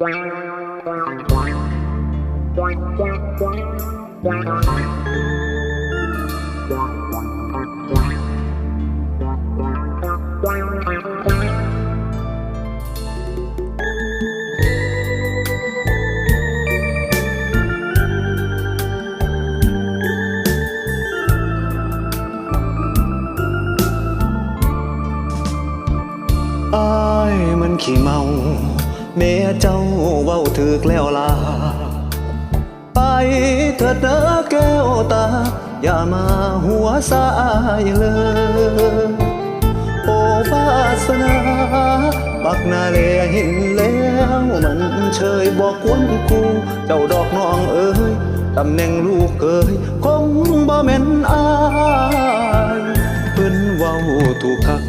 อายมันขี้เมา แม่เจ้าเว้าถึกแล้วล่ะไปเถิดเด้อแก้วตา อย่ามาหัวสายเลย โอวาสนาปักนาแลเห็นแล้วมันเชยบอกควนกูเจ้าดอกน้องเอ้ยตำแหน่งลูกเอ้ยคงบ่แม่นอายเพิ่นเว้าถูกคัก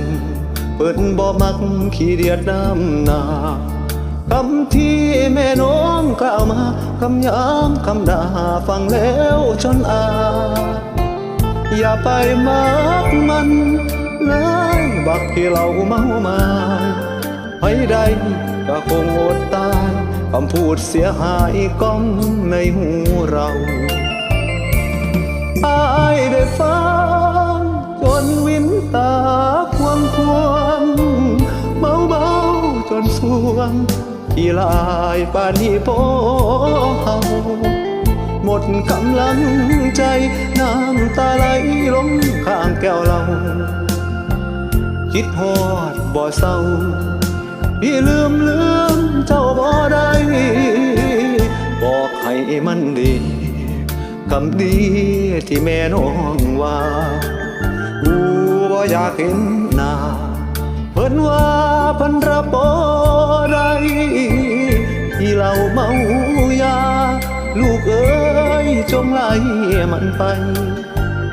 เพิ่นบ่มักขี้เดียดน้ำนา คำที่แม่น้องกล่าวมาคำย้ำคำด่าฟังแล้วจนอา อย่าไปมักมันเลยบักที่เราเมามาให้ใดก็คงอดตายคำพูดเสียหายก้องในหูเราอายได้ฟัง ที่ลายป่านนี้พอเฮาหมดกำลังใจน้ำตาไหลลงข้างแก้วเราคิดฮอดบ่เศร้าพี่ลืมลืมเจ้าบ่ได้บอกให้มันดีคำดีที่แม่น้องว่ากูบ่อยากเห็นหน้าเพิ่นว่าเพิ่นรับบ่ ที่เราเมายา ลูกเอ้ยจงไล่มันไป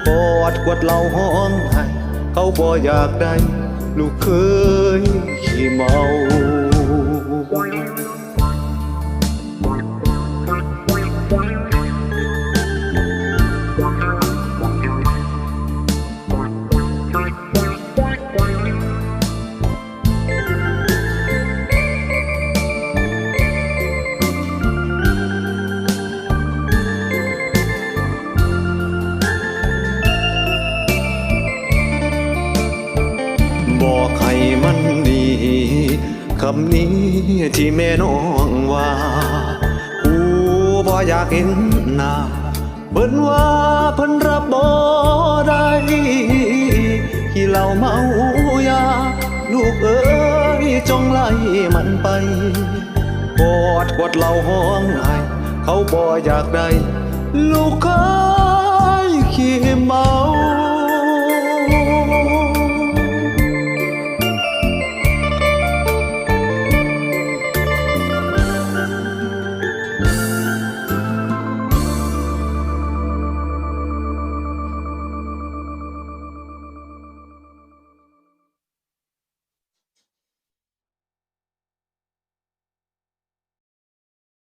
กอดกวดเหล่าห้องให้เขาบ่อยากได้ ลูกเคยขี้เมา คำนี้ที่แม่น้องว่ากูบ่อยากเห็นหน้าเพิ่นว่าเพิ่นรับบ่ได้ที่เราเมายาลูกเอ้ยจงไล่มันไปกอดกวดเหล่าห้องไห้เขาบ่อยากได้ลูกเค